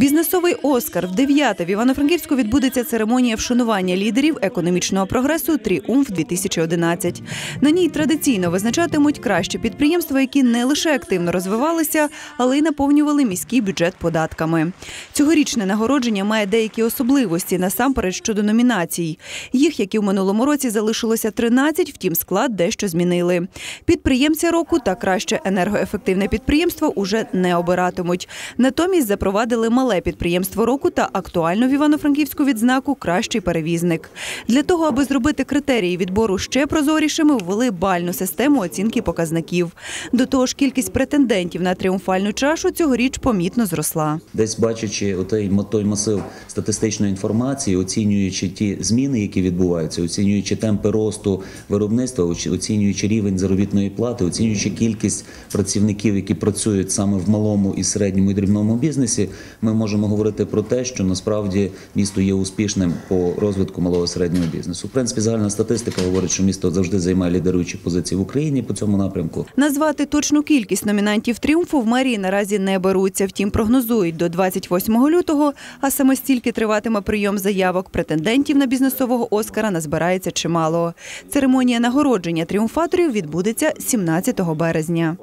Бізнесовий Оскар в дев'яте в Івано-Франківську відбудеться церемонія вшанування лідерів економічного прогресу Тріумф 2011 На ній традиційно визначатимуть кращі підприємства, які не лише активно розвивалися, але й наповнювали міський бюджет податками. Цьогорічне нагородження має деякі особливості насамперед щодо номінацій. Їх, як і в минулому році, залишилося 13, втім склад дещо змінили. Підприємця року та краще енергоефективне підприємство уже не обиратимуть. Натомість запровадили мале підприємство року та актуальну в Івано-Франківську відзнаку Кращий перевізник. Для того, аби зробити критерії відбору ще прозорішими, ввели бальну систему оцінки показників. До того ж, кількість претендентів на тріумфальну чашу цьогоріч помітно зросла. Десь бачачи отей той масив статистичної інформації, оцінюючи ті зміни, які відбуваються, оцінюючи темпи росту виробництва, оці- оцінюючи рівень заробітної плати, оцінюючи кількість працівників, які працюють саме в малому і середньому і дрібному бізнесі, ми можемо говорити про те, що насправді місто є успішним по розвитку малого і середнього бізнесу. В принципі, загальна статистика говорить, що місто завжди займає лідеруючі позиції в Україні по цьому напрямку. Назвати точну кількість номінантів тріумфу в мерії наразі не беруться. Втім, прогнозують до 28 лютого, а саме стільки триватиме прийом заявок претендентів на бізнесового Оскара назбирається чимало. Церемонія нагородження тріумфаторів відбудеться 17 березня.